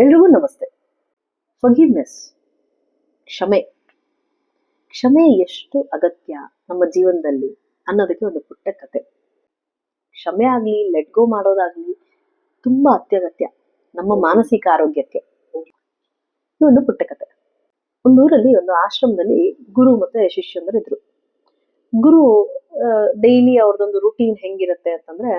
ಎಲ್ರಿಗೂ ನಮಸ್ತೆ. ಫಗಿವ್ನೆಸ್ ಕ್ಷಮೆ. ಕ್ಷಮೆ ಎಷ್ಟು ಅಗತ್ಯ ನಮ್ಮ ಜೀವನದಲ್ಲಿ ಅನ್ನೋದಕ್ಕೆ ಒಂದು ಪುಟ್ಟ ಕತೆ. ಕ್ಷಮೆ ಆಗಲಿ ಲೆಟ್ ಗೋ ಮಾಡೋದಾಗ್ಲಿ ತುಂಬಾ ಅತ್ಯಗತ್ಯ ನಮ್ಮ ಮಾನಸಿಕ ಆರೋಗ್ಯಕ್ಕೆ. ಇದು ಒಂದು ಪುಟ್ಟ ಕತೆ. ಒಂದು ಊರಲ್ಲಿ, ಒಂದು ಆಶ್ರಮದಲ್ಲಿ ಗುರು ಮತ್ತೆ ಶಿಷ್ಯಂದರು ಇದ್ರು. ಗುರು ಡೈಲಿ ಅವ್ರದ್ದೊಂದು ರೂಟೀನ್ ಹೆಂಗಿರುತ್ತೆ ಅಂತಂದ್ರೆ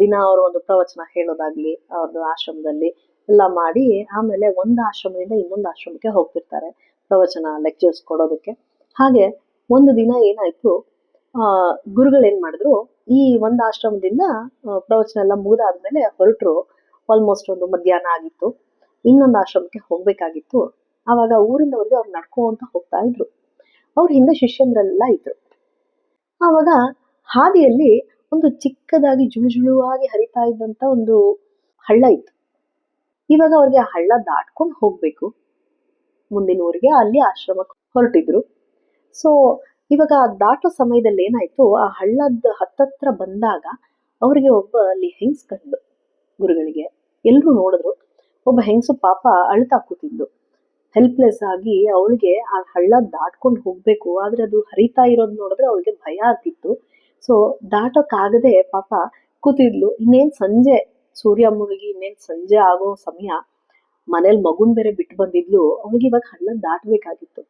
ದಿನ ಅವರು ಒಂದು ಪ್ರವಚನ ಹೇಳೋದಾಗ್ಲಿ, ಅವ್ರದ್ದು ಆಶ್ರಮದಲ್ಲಿ ಎಲ್ಲ ಮಾಡಿ ಆಮೇಲೆ ಒಂದು ಆಶ್ರಮದಿಂದ ಇನ್ನೊಂದು ಆಶ್ರಮಕ್ಕೆ ಹೋಗ್ತಿರ್ತಾರೆ ಪ್ರವಚನ ಲೆಕ್ಚರ್ಸ್ ಕೊಡೋದಕ್ಕೆ. ಹಾಗೆ ಒಂದು ದಿನ ಏನಾಯ್ತು, ಆ, ಗುರುಗಳು ಏನ್ ಮಾಡಿದ್ರು, ಈ ಒಂದು ಆಶ್ರಮದಿಂದ ಪ್ರವಚನ ಎಲ್ಲ ಮುಗಿದಾದ್ಮೇಲೆ ಹೊರಟರು. ಆಲ್ಮೋಸ್ಟ್ ಒಂದು ಮಧ್ಯಾಹ್ನ ಆಗಿತ್ತು. ಇನ್ನೊಂದು ಆಶ್ರಮಕ್ಕೆ ಹೋಗ್ಬೇಕಾಗಿತ್ತು. ಆವಾಗ ಊರಿಂದ ಅವ್ರಿಗೆ ಅವ್ರು ನಡ್ಕೊಂತ ಹೋಗ್ತಾ ಇದ್ರು. ಅವ್ರ ಹಿಂದೆ ಶಿಷ್ಯಂದ್ರೆಲ್ಲ ಇದ್ರು. ಆವಾಗ ಹಾದಿಯಲ್ಲಿ ಒಂದು ಚಿಕ್ಕದಾಗಿ ಜುಳು ಜುಳುವಾಗಿ ಹರಿತಾ ಇದ್ದಂತ ಒಂದು ಹಳ್ಳ ಇತ್ತು. ಇವಾಗ ಅವ್ರಿಗೆ ಹಳ್ಳ ದಾಟ್ಕೊಂಡು ಹೋಗ್ಬೇಕು. ಮುಂದಿನ ಊರಿಗೆ ಅಲ್ಲಿ ಆಶ್ರಮಕ್ಕೆ ಹೊರಟಿದ್ರು. ಸೊ ಇವಾಗ ದಾಟೋ ಸಮಯದಲ್ಲಿ ಏನಾಯ್ತು, ಆ ಹಳ್ಳದ ಹತ್ತತ್ರ ಬಂದಾಗ ಅವ್ರಿಗೆ ಒಬ್ಬ ಅಲ್ಲಿ ಹೆಂಗ್ಸ್ ಕಂಡು ಗುರುಗಳಿಗೆ. ಎಲ್ಲರೂ ನೋಡಿದ್ರು, ಒಬ್ಬ ಹೆಂಗಸು ಪಾಪ ಅಳ್ತಾ ಕೂತಿದ್ಲು. ಹೆಲ್ಪ್ಲೆಸ್ ಆಗಿ ಅವಳಿಗೆ ಆ ಹಳ್ಳ ದಾಟ್ಕೊಂಡು ಹೋಗ್ಬೇಕು, ಆದ್ರೆ ಅದು ಹರಿತಾ ಇರೋದ್ ನೋಡಿದ್ರೆ ಅವಳಿಗೆ ಭಯ ಆಗ್ತಿತ್ತು. ಸೊ ದಾಟೋಕಾಗದೆ ಪಾಪ ಕೂತಿದ್ಲು. ಇನ್ನೇನ್ ಸಂಜೆ ಸೂರ್ಯ ಮುಳುಗಿ ಇನ್ನೇನ್ ಸಂಜೆ ಆಗೋ ಸಮಯ ಮನೇಲಿ ಮಗುನ್ ಬೇರೆ ಬಿಟ್ಟು ಬಂದಿದ್ಲು ಅವಳಿಗೆ ಇವಾಗ ಹಳ್ಳ ದಾಟಬೇಕಾಗಿತ್ತು.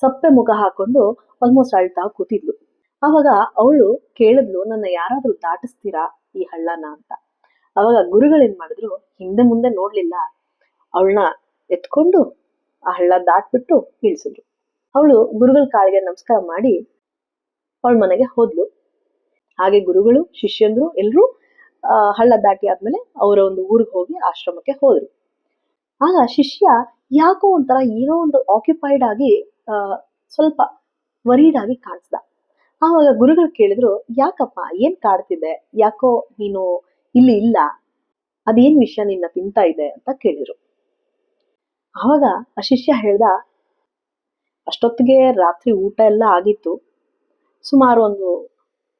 ಸಪ್ಪೆ ಮುಖ ಹಾಕೊಂಡು ಆಲ್ಮೋಸ್ಟ್ ಅಳ್ತಾ ಕೂತಿದ್ಲು. ಆವಾಗ ಅವಳು ಕೇಳಿದ್ಲು, ನನ್ನ ಯಾರಾದ್ರೂ ದಾಟಿಸ್ತೀರಾ ಈ ಹಳ್ಳನ ಅಂತ? ಅವಾಗ ಗುರುಗಳೇನ್ ಮಾಡಿದ್ರು, ಹಿಂದೆ ಮುಂದೆ ನೋಡ್ಲಿಲ್ಲ. ಅವಳನ್ನ ಎತ್ಕೊಂಡು ಆ ಹಳ್ಳ ದಾಟ್ಬಿಟ್ಟು ಇಳಿಸಿದ್ರು. ಅವಳು ಗುರುಗಳ ಕಾಳಿಗೆ ನಮಸ್ಕಾರ ಮಾಡಿ ಅವಳ ಮನೆಗೆ ಹೋದ್ಲು. ಹಾಗೆ ಗುರುಗಳು, ಶಿಷ್ಯಂದ್ರು, ಎಲ್ರೂ ಆ ಹಳ್ಳ ದಾಟಿ ಆದ್ಮೇಲೆ ಅವರ ಒಂದು ಊರಿಗೆ ಹೋಗಿ ಆಶ್ರಮಕ್ಕೆ ಹೋದ್ರು. ಆಗ ಶಿಷ್ಯ ಯಾಕೋ ಒಂಥರ ಏನೋ ಒಂದು ಆಕ್ಯುಪೈಡ್ ಆಗಿ ಸ್ವಲ್ಪ ವರೀಡ್ ಆಗಿ ಕಾಣಿಸ್ದ. ಆವಾಗ ಗುರುಗಳು ಕೇಳಿದ್ರು, ಯಾಕಪ್ಪ, ಏನ್ ಕಾಡ್ತಿದೆ ಯಾಕೋ ನೀನು ಇಲ್ಲಿ ಇಲ್ಲ. ಅದೇನ್ ವಿಷಯ ನಿನ್ನ ತಿಂತಾ ಇದೆ? ಅಂತ ಕೇಳಿದ್ರು. ಆವಾಗ ಆ ಶಿಷ್ಯ ಹೇಳ್ದ, ಅಷ್ಟೊತ್ತಿಗೆ ರಾತ್ರಿ ಊಟ ಎಲ್ಲ ಆಗಿತ್ತು. ಸುಮಾರು ಒಂದು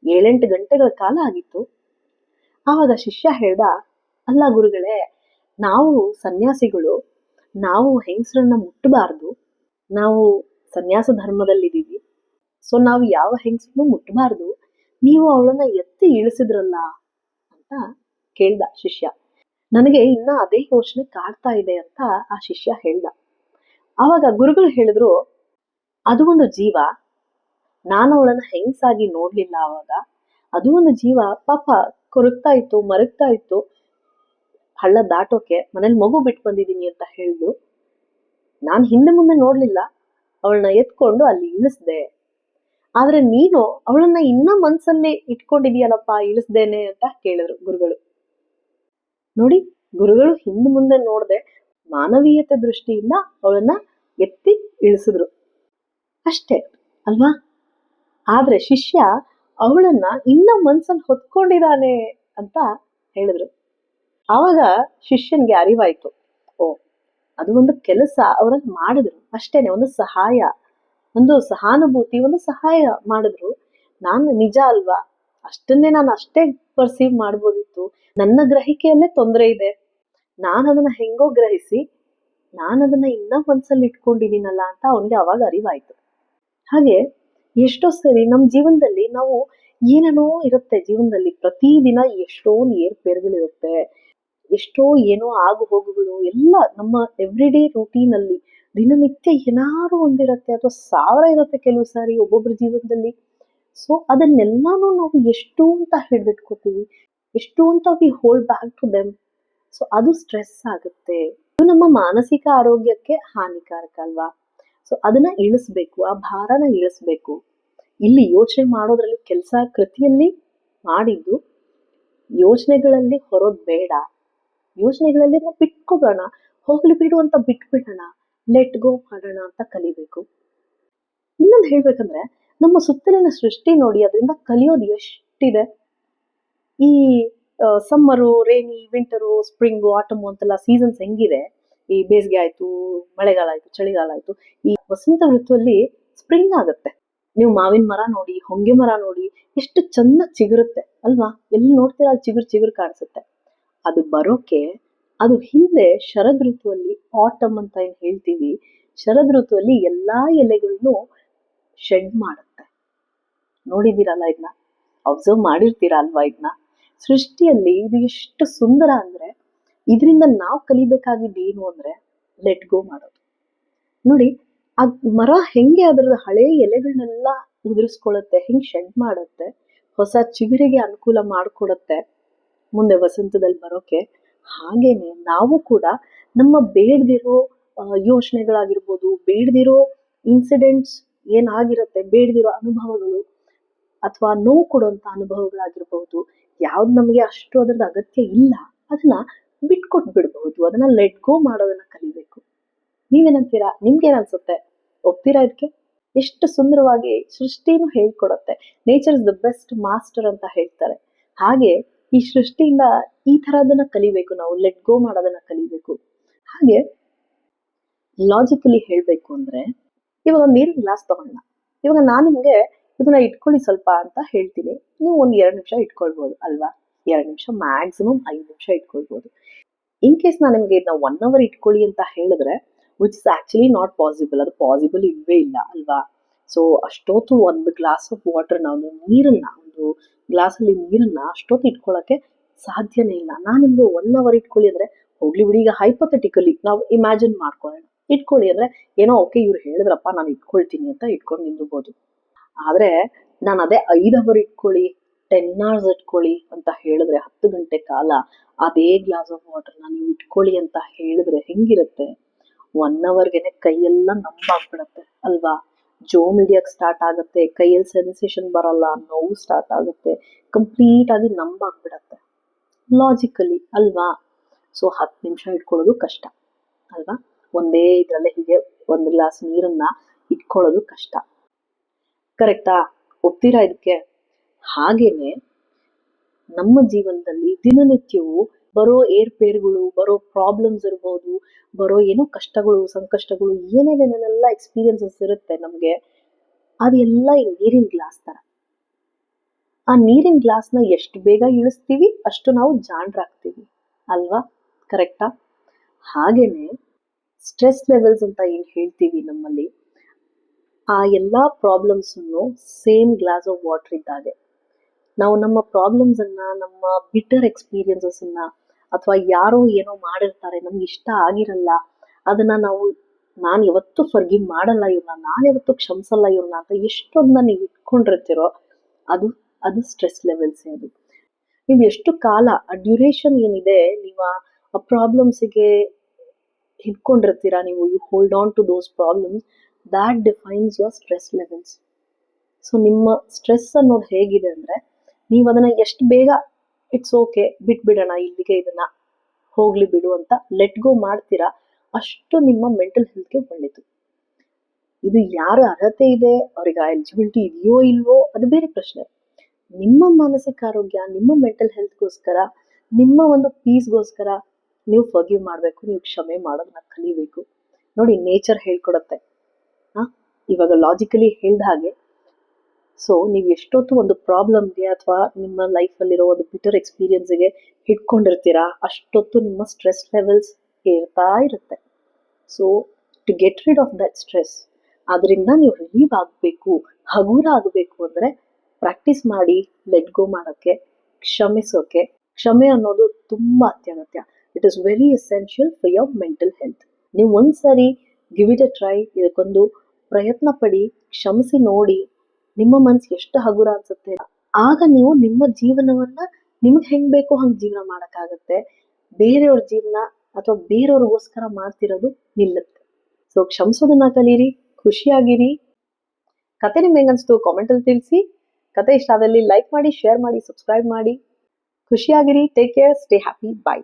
ಏಳೆಂಟು ಗಂಟೆಗಳ ಕಾಲ ಆಗಿತ್ತು. ಆವಾಗ ಶಿಷ್ಯ ಹೇಳ್ದ, ಅಲ್ಲ ಗುರುಗಳೇ, ನಾವು ಸನ್ಯಾಸಿಗಳು, ನಾವು ಹೆಂಗಸರನ್ನ ಮುಟ್ಟಬಾರ್ದು ನಾವು ಸನ್ಯಾಸ ಧರ್ಮದಲ್ಲಿದ್ದೀವಿ. ಸೊ, ನಾವು ಯಾವ ಹೆಂಗಸನ್ನು ಮುಟ್ಟಬಾರ್ದು ನೀವು ಅವಳನ್ನ ಎತ್ತಿ ಇಳಿಸಿದ್ರಲ್ಲ ಅಂತ ಕೇಳ್ದ ಶಿಷ್ಯ. ನನಗೆ ಇನ್ನ ಅದೇ ಯೋಚನೆ ಕಾಡ್ತಾ ಇದೆ ಅಂತ ಆ ಶಿಷ್ಯ ಹೇಳ್ದ. ಆವಾಗ ಗುರುಗಳು ಹೇಳಿದ್ರು, ಅದು ಒಂದು ಜೀವ. ನಾನು ಅವಳನ್ನ ಹೆಂಗಸಾಗಿ ನೋಡ್ಲಿಲ್ಲ ಆವಾಗ. ಅದು ಒಂದು ಜೀವ. ಪಾಪ ಕೊರಗ್ತಾ ಇತ್ತು ಮರಗ್ತಾ ಇತ್ತು. ಹಳ್ಳ ದಾಟೋಕೆ ಮನೇಲಿ ಮಗು ಬಿಟ್ಟು ಬಂದಿದ್ದೀನಿ ಅಂತ ಹೇಳಿದ್ರು ನಾನು ಹಿಂದೆ ಮುಂದೆ ನೋಡ್ಲಿಲ್ಲ. ಅವಳನ್ನ ಎತ್ಕೊಂಡು ಅಲ್ಲಿ ಇಳಿಸ್ದೆ. ಆದ್ರೆ ನೀನು ಅವಳನ್ನ ಇನ್ನ ಮನ್ಸಲ್ಲಿ ಇಟ್ಕೊಂಡಿದೀಯಲ್ಲಪ್ಪ, ಇಳಿಸ್ದೇನೆ ಅಂತ ಕೇಳಿದ್ರು ಗುರುಗಳು. ನೋಡಿ, ಗುರುಗಳು ಹಿಂದೆ ಮುಂದೆ ನೋಡ್ದೆ ಮಾನವೀಯತೆ ದೃಷ್ಟಿಯಿಂದ ಅವಳನ್ನ ಎತ್ತಿ ಇಳಿಸಿದ್ರು. ಅಷ್ಟೇ, ಅಲ್ವಾ? ಆದ್ರೆ ಶಿಷ್ಯ ಅವಳನ್ನ ಇನ್ನ ಮನ್ಸಲ್ಲಿ ಹೊತ್ಕೊಂಡಿದ್ದಾನೆ ಅಂತ ಹೇಳಿದ್ರು. ಆವಾಗ ಶಿಷ್ಯನ್ಗೆ ಅರಿವಾಯ್ತು. ಓ, ಅದು ಒಂದು ಕೆಲಸ ಅವ್ರಲ್ಲಿ ಮಾಡಿದ್ರು. ಅಷ್ಟೇನೆ, ಒಂದು ಸಹಾಯ, ಒಂದು ಸಹಾನುಭೂತಿ, ಒಂದು ಸಹಾಯ ಮಾಡಿದ್ರು. ನಾನು ನಿಜ ಅಲ್ವಾ? ಅಷ್ಟನ್ನೇ ನಾನು ಅಷ್ಟೇ ಪರ್ಸೀವ್ ಮಾಡ್ಬೋದಿತ್ತು. ನನ್ನ ಗ್ರಹಿಕೆಯಲ್ಲೇ ತೊಂದರೆ ಇದೆ. ನಾನು ಅದನ್ನ ಹೆಂಗೋ ಗ್ರಹಿಸಿ, ನಾನು ಅದನ್ನ ಇನ್ನ ಮನ್ಸಲ್ಲಿ ಇಟ್ಕೊಂಡಿದ್ದೀನಲ್ಲ ಅಂತ ಅವನಿಗೆ ಅವಾಗ ಅರಿವಾಯ್ತು. ಹಾಗೆ ಎಷ್ಟೋ ಸರಿ ನಮ್ಮ ಜೀವನದಲ್ಲಿ ನಾವು ಏನೇನೋ ಇರುತ್ತೆ ಜೀವನದಲ್ಲಿ, ಪ್ರತಿದಿನ ಎಷ್ಟೊಂದು ಏರ್ಪೇರುಗಳಿರುತ್ತೆ, ಎಷ್ಟೋ ಏನೋ ಆಗು ಹೋಗುಗಳು, ಎಲ್ಲ ನಮ್ಮ ಎವ್ರಿ ಡೇ ರೂಟೀನ್ ಅಲ್ಲಿ ದಿನನಿತ್ಯ ಏನಾರು ಒಂದಿರುತ್ತೆ, ಅಥವಾ ಸಾವಿರ ಇರುತ್ತೆ ಕೆಲವು ಸಾರಿ ಒಬ್ಬೊಬ್ಬರ ಜೀವನದಲ್ಲಿ. ಸೊ ಅದನ್ನೆಲ್ಲಾನು ನಾವು ಎಷ್ಟು ಅಂತ ಹಿಡಿದಿಟ್ಕೋತೀವಿ ಎಷ್ಟು ಅಂತ we hold back to them so ಅದು ಸ್ಟ್ರೆಸ್ ಆಗುತ್ತೆ. ಇದು ನಮ್ಮ ಮಾನಸಿಕ ಆರೋಗ್ಯಕ್ಕೆ ಹಾನಿಕಾರಕ ಅಲ್ವಾ? ಸೊ ಅದನ್ನ ಇಳಿಸ್ಬೇಕು, ಆ ಭಾರನ ಇಳಿಸ್ಬೇಕು. ಇಲ್ಲಿ ಯೋಚನೆ ಮಾಡೋದ್ರಲ್ಲಿ ಕೆಲಸ ಕೃತಿಯಲ್ಲಿ ಮಾಡಿದ್ದು ಯೋಚನೆಗಳಲ್ಲಿ ಹೊರೋದ್ ಬೇಡ. ಯೋಚನೆಗಳಲ್ಲಿ ನಾವು ಬಿಟ್ಕೊಬೋಣ ಹೋಗ್ಲಿ ಬಿಡು ಅಂತ ಬಿಟ್ಬಿಡೋಣ. ಲೆಟ್ ಗೋ ಮಾಡೋಣ ಅಂತ ಕಲಿಬೇಕು. ಇನ್ನೊಂದು ಹೇಳ್ಬೇಕಂದ್ರೆ, ನಮ್ಮ ಸುತ್ತಲಿನ ಸೃಷ್ಟಿ ನೋಡಿ ಅದರಿಂದ ಕಲಿಯೋದು ಎಷ್ಟಿದೆ? ಈ summer rainy winter spring autumn ಅಂತೆಲ್ಲ ಸೀಸನ್ಸ್ ಹೆಂಗಿದೆ? ಈ ಬೇಸಿಗೆ ಆಯ್ತು ಮಳೆಗಾಲ ಆಯ್ತು ಚಳಿಗಾಲ ಆಯ್ತು ಈ ವಸಂತ ಋತುವಲ್ಲಿ ಸ್ಪ್ರಿಂಗ್ ಆಗುತ್ತೆ. ನೀವು ಮಾವಿನ ಮರ ನೋಡಿ, ಹೊಂಗೆ ಮರ ನೋಡಿ, ಎಷ್ಟು ಚಂದ ಚಿಗುರುತ್ತೆ ಅಲ್ವಾ? ಎಲ್ಲಿ ನೋಡ್ತೀರ ಅಲ್ಲಿ ಚಿಗುರು ಚಿಗುರು ಕಾಣಿಸುತ್ತೆ. ಅದು ಬರೋಕೆ, ಅದು ಹಿಂದೆ ಶರದ್ ಋತುವಲ್ಲಿ ಆಟಮ್ ಅಂತ ಏನ್ ಹೇಳ್ತೀವಿ, ಶರದ್ ಋತುವಲ್ಲಿ ಎಲ್ಲಾ ಎಲೆಗಳನ್ನು ಶೆಡ್ ಮಾಡುತ್ತೆ. ನೋಡಿದ್ದೀರಲ್ಲ ಇದನ್ನ ಅಬ್ಸರ್ವ್ ಮಾಡಿರ್ತೀರಾ ಅಲ್ವಾ ಇದನ್ನ ಸೃಷ್ಟಿಯಲ್ಲಿ ಇದು ಎಷ್ಟು ಸುಂದರ ಅಂದ್ರೆ ಇದರಿಂದ ನಾವು ಕಲಿಬೇಕಾಗಿದ್ದು ಏನು ಅಂದ್ರೆ ಲೆಟ್ ಗೋ ಮಾಡೋದು. ನೋಡಿ, ಆ ಮರ ಹೆಂಗೆ ಅದರ ಹಳೆ ಎಲೆಗಳನ್ನೆಲ್ಲ ಉದುರಿಸ್ಕೊಳ್ಳುತ್ತೆ ಹೆಂಗ್ ಶೆಡ್ ಮಾಡುತ್ತೆ, ಹೊಸ ಚಿಗುರಿಗೆ ಅನುಕೂಲ ಮಾಡಿಕೊಡುತ್ತೆ ಮುಂದೆ ವಸಂತದಲ್ಲಿ ಬರೋಕೆ, ಹಾಗೇನೆ ನಾವು ಕೂಡ ನಮ್ಮ ಬೇಡದಿರೋ ಯೋಚನೆಗಳಾಗಿರ್ಬೋದು ಬೇಡದಿರೋ ಇನ್ಸಿಡೆಂಟ್ಸ್ ಏನಾಗಿರುತ್ತೆ, ಬೇಡದಿರೋ ಅನುಭವಗಳು ಅಥವಾ ನೋವು ಕೊಡುವಂತ ಅನುಭವಗಳಾಗಿರ್ಬೋದು, ಯಾವ್ದು ನಮಗೆ ಅಷ್ಟು ಅದರದ ಅಗತ್ಯ ಇಲ್ಲ, ಅದನ್ನ ಬಿಟ್ಕೊಟ್ ಬಿಡ್ಬಹುದು ಅದನ್ನ ಲೆಟ್ ಗೋ ಮಾಡೋದನ್ನ ಕಲಿಬೇಕು. ನೀವೇನಂತೀರಾ? ನಿಮ್ಗೇನ್ ಅನ್ಸುತ್ತೆ ಒಪ್ತೀರಾ ಇದಕ್ಕೆ ಎಷ್ಟು ಸುಂದರವಾಗಿ ಸೃಷ್ಟಿನೂ ಹೇಳ್ಕೊಡತ್ತೆ. Nature is the best master ಅಂತ ಹೇಳ್ತಾರೆ. ಹಾಗೆ ಈ ಸೃಷ್ಟಿಯಿಂದ ಈ ತರದನ್ನ ಕಲಿಬೇಕು ನಾವು ಲೆಟ್ ಗೋ ಮಾಡೋದನ್ನ ಕಲಿಬೇಕು. ಹಾಗೆ ಲಾಜಿಕಲಿ ಹೇಳ್ಬೇಕು ಅಂದ್ರೆ, ಇವಾಗ ನೀರಿನ ಗ್ಲಾಸ್ ತಗೊಂಡ ಇವಾಗ ನಾನು ನಿಮ್ಗೆ ಇದನ್ನ ಇಟ್ಕೊಳ್ಳಿ ಸ್ವಲ್ಪ ಅಂತ ಹೇಳ್ತೀನಿ. ನೀವು ಒಂದ್ ಎರಡು ನಿಮಿಷ ಇಟ್ಕೊಳ್ಬಹುದು ಅಲ್ವಾ? ಎರಡು ನಿಮಿಷ ಮ್ಯಾಕ್ಸಿಮಮ್ ಐದು ನಿಮಿಷ ಇಟ್ಕೊಳ್ಬಹುದು ಇನ್ ಕೇಸ್ ನಾನು ನಿಮಗೆ ಇದನ್ನ ಒನ್ ಅವರ್ ಇಟ್ಕೊಳ್ಳಿ ಅಂತ ಹೇಳಿದ್ರೆ which is actually not possible ಅದು ಪಾಸಿಬಲ್ ಇಲ್ವೇ ಇಲ್ಲ ಅಲ್ವಾ? ಸೊ ಅಷ್ಟೊತ್ತು ಒಂದು ಗ್ಲಾಸ್ ಆಫ್ ವಾಟರ್ ಒಂದು ನೀರನ್ನ, ಒಂದು ಗ್ಲಾಸ್ ಅಲ್ಲಿ ನೀರನ್ನ ಅಷ್ಟೊತ್ತು ಇಟ್ಕೊಳ್ಳೋಕೆ ಸಾಧ್ಯನೇ ಇಲ್ಲ. ನಾನು ನಿಮಗೆ ಒನ್ ಅವರ್ ಇಟ್ಕೊಳ್ಳಿ ಅಂದ್ರೆ, ಹೋಗ್ಲಿ ಬಿಡಿ, ಈಗ ಹೈಪೋಥೆಟಿಕಲಿ ನಾವು ಇಮ್ಯಾಜಿನ್ ಮಾಡ್ಕೊಳ್ಳೋಣ. ಇಟ್ಕೊಳ್ಳಿ ಅಂದ್ರೆ, ಏನೋ ಓಕೆ ಇವ್ರು ಹೇಳಿದ್ರಪ್ಪ, ನಾನು ಇಟ್ಕೊಳ್ತೀನಿ ಅಂತ ಇಟ್ಕೊಂಡು ನಿಂದಿರ್ಬೋದು. ಆದ್ರೆ ನಾನು ಅದೇ ಐದು ಅವರ್ ಇಟ್ಕೊಳ್ಳಿ. ಟೆನ್ ಅವರ್ಸ್ ಇಟ್ಕೊಳ್ಳಿ ಅಂತ ಹೇಳಿದ್ರೆ ಹತ್ತು ಗಂಟೆ ಕಾಲ ಅದೇ ಗ್ಲಾಸ್ ಆಫ್ ವಾಟರ್ನ ನೀವು ಇಟ್ಕೊಳ್ಳಿ ಅಂತ ಹೇಳಿದ್ರೆ ಹೆಂಗಿರುತ್ತೆ? ಒನ್ ಅವರ್ಗೆನೆ ಕೈಯೆಲ್ಲ ನಂಬಾಗ್ಬಿಡತ್ತೆ, ಅಲ್ವಾ? ಜೋ ಹಿಡಿಯಕ್ ಸ್ಟಾರ್ಟ್ ಆಗುತ್ತೆ, ಕೈಯಲ್ಲಿ ಸೆನ್ಸೇಷನ್ ಬರಲ್ಲ, ನೋವು ಸ್ಟಾರ್ಟ್ ಆಗುತ್ತೆ ಕಂಪ್ಲೀಟ್ ಆಗಿ ನಂಬಾಗ್ಬಿಡತ್ತೆ. ಲಾಜಿಕಲಿ ಅಲ್ವಾ? ಸೊ ಹತ್ತು ನಿಮಿಷ ಇಟ್ಕೊಳ್ಳೋದು ಕಷ್ಟ, ಅಲ್ವಾ? ಒಂದೇ ಇದರಲ್ಲೇ ಹೀಗೆ ಒಂದು ಗ್ಲಾಸ್ ನೀರನ್ನ ಇಟ್ಕೊಳ್ಳೋದು ಕಷ್ಟ. ಕರೆಕ್ಟಾ ಒಪ್ತೀರಾ ಇದಕ್ಕೆ? ಹಾಗೇನೆ ನಮ್ಮ ಜೀವನದಲ್ಲಿ ದಿನನಿತ್ಯವೂ ಬರೋ ಏರ್ಪೇರ್ಗಳು, ಬರೋ ಪ್ರಾಬ್ಲಮ್ಸ್ ಇರ್ಬೋದು, ಬರೋ ಏನೋ ಕಷ್ಟಗಳು, ಸಂಕಷ್ಟಗಳು ಏನೇನೇನೆಲ್ಲ ಎಕ್ಸ್ಪೀರಿಯನ್ಸಸ್ ಇರುತ್ತೆ ನಮಗೆ ಅದೆಲ್ಲ ನೀರಿನ ಗ್ಲಾಸ್ ತರ. ಆ ನೀರಿನ ಗ್ಲಾಸ್ನ ಎಷ್ಟು ಬೇಗ ಇಳಿಸ್ತೀವಿ, ಅಷ್ಟು ನಾವು ಜಾಣರಾಗ್ತೀವಿ ಅಲ್ವಾ? ಕರೆಕ್ಟಾ? ಹಾಗೇನೆ ಸ್ಟ್ರೆಸ್ ಲೆವೆಲ್ಸ್ ಅಂತ ಏನು ಹೇಳ್ತೀವಿ ನಮ್ಮಲ್ಲಿ, ಆ ಎಲ್ಲ ಪ್ರಾಬ್ಲಮ್ಸನ್ನು ಸೇಮ್ ಗ್ಲಾಸ್ ಆಫ್ ವಾಟರ್ ಇದ್ದಾಗೆ. ನಾವು ನಮ್ಮ ಪ್ರಾಬ್ಲಮ್ಸ್ ಅನ್ನ, ನಮ್ಮ ಬಿಟರ್ ಎಕ್ಸ್ಪೀರಿಯನ್ಸಸ್ ಅನ್ನ ಅಥವಾ ಯಾರೋ ಏನೋ ಮಾಡಿರ್ತಾರೆ, ನಮ್ಗೆ ಇಷ್ಟ ಆಗಿರಲ್ಲ, ಅದನ್ನ ನಾವು, ನಾನು ಯಾವತ್ತೂ ಫರ್ಗಿ ಮಾಡಲ್ಲ ಇವ್ರನ್ನ, ನಾನು ಯಾವತ್ತೂ ಕ್ಷಮಿಸಲ್ಲ ಇವ್ರನ್ನ ಅಂತ ಎಷ್ಟೊಂದನ್ನ ನೀವು ಇಟ್ಕೊಂಡಿರ್ತೀರೋ, ಅದು ಅದು ಸ್ಟ್ರೆಸ್ ಲೆವೆಲ್ಸೇ ಅದು. ನೀವು ಎಷ್ಟು ಕಾಲ, ಆ ಡ್ಯೂರೇಷನ್ ಏನಿದೆ, ನೀವು ಆ ಪ್ರಾಬ್ಲಮ್ಸಿಗೆ ಹಿಡ್ಕೊಂಡಿರ್ತೀರಾ, ನೀವು you hold on to those problems that defines your stress levels so ನಿಮ್ಮ ಸ್ಟ್ರೆಸ್ ಅನ್ನೋದು ಹೇಗಿದೆ ಅಂದ್ರೆ ನೀವು ಅದನ್ನ ಎಷ್ಟು ಬೇಗ ಇಟ್ಸ್ ಓಕೆ ಬಿಟ್ಬಿಡೋಣ ಇಲ್ಲಿಗೆ ಇದನ್ನ. ಹೋಗ್ಲಿ ಬಿಡು ಅಂತ ಲೆಟ್ ಗೋ ಮಾಡ್ತೀರಾ? ಅಷ್ಟು ನಿಮ್ಮ ಮೆಂಟಲ್ ಹೆಲ್ತ್ಗೆ ಒಳ್ಳೇದು. ಇದು ಯಾರ ಅರ್ಹತೆ ಇದೆ? ಅವ್ರಿಗೆ ಎಲಿಜಿಬಿಲಿಟಿ ಇದೆಯೋ ಇಲ್ವೋ? ಅದು ಬೇರೆ ಪ್ರಶ್ನೆ. ನಿಮ್ಮ ಮಾನಸಿಕ ಆರೋಗ್ಯ, ನಿಮ್ಮ ಮೆಂಟಲ್ ಹೆಲ್ತ್ಗೋಸ್ಕರ ನಿಮ್ಮ ಒಂದು ಪೀಸ್ಗೋಸ್ಕರ ನೀವು ಫರ್ಗಿವ್ ಮಾಡಬೇಕು, ನೀವು ಕ್ಷಮೆ ಮಾಡೋದನ್ನ ಕಲಿಬೇಕು. ನೋಡಿ ನೇಚರ್ ಹೇಳ್ಕೊಡತ್ತೆ. ಇವಾಗ ಲಾಜಿಕಲಿ ಹೇಳ್ದ ಹಾಗೆ ಸೊ ನೀವು ಎಷ್ಟೊತ್ತು ಒಂದು ಪ್ರಾಬ್ಲಮ್ಗೆ ಅಥವಾ ನಿಮ್ಮ ಲೈಫಲ್ಲಿರೋ ಒಂದು ಬಿಟರ್ ಎಕ್ಸ್ಪೀರಿಯನ್ಸ್ಗೆ ಹಿಡ್ಕೊಂಡಿರ್ತೀರಾ, ಅಷ್ಟೊತ್ತು ನಿಮ್ಮ ಸ್ಟ್ರೆಸ್ ಲೆವೆಲ್ಸ್ ಏರ್ತಾ ಇರುತ್ತೆ. So to get rid of that stress ಅದರಿಂದ ನೀವು ರಿಲೀವ್ ಆಗಬೇಕು, ಹಗುರ ಆಗಬೇಕು ಅಂದರೆ ಪ್ರಾಕ್ಟೀಸ್ ಮಾಡಿ ಲೆಟ್ ಗೋ ಮಾಡೋಕ್ಕೆ, ಕ್ಷಮಿಸೋಕೆ, ಕ್ಷಮೆ ಅನ್ನೋದು ತುಂಬ ಅತ್ಯಗತ್ಯ. It is very essential for your mental health ನೀವು ಒಂದ್ಸರಿ ಗಿವ್ ಇಟ್ ಅ ಟ್ರೈ ಇದಕ್ಕೊಂದು ಪ್ರಯತ್ನ ಪಡಿ, ಕ್ಷಮಿಸಿ ನೋಡಿ ನಿಮ್ಮ ಮನ್ಸು ಎಷ್ಟು ಹಗುರ ಅನ್ಸುತ್ತೆ? ಆಗ ನೀವು ನಿಮ್ಮ ಜೀವನವನ್ನ ನಿಮ್ಗೆ ಹೆಂಗ್ ಬೇಕೋ ಹಂಗ್ ಜೀವನ ಮಾಡಕ್ಕಾಗತ್ತೆ. ಬೇರೆಯವ್ರ ಜೀವನ ಅಥವಾ ಬೇರೆಯವ್ರಿಗೋಸ್ಕರ ಮಾಡ್ತಿರೋದು ನಿಲ್ಲುತ್ತೆ. ಸೊ ಕ್ಷಮಿಸೋದನ್ನ ಕಲೀರಿ, ಖುಷಿಯಾಗಿರಿ. ಕತೆ ನಿಮ್ಗೆ ಹೆಂಗನ್ಸ್ತು ಕಾಮೆಂಟ್ ಅಲ್ಲಿ ತಿಳಿಸಿ. ಕತೆ ಇಷ್ಟ ಆದಲ್ಲಿ ಲೈಕ್ ಮಾಡಿ ಶೇರ್ ಮಾಡಿ ಸಬ್ಸ್ಕ್ರೈಬ್ ಮಾಡಿ. ಖುಷಿಯಾಗಿರಿ take care stay happy bye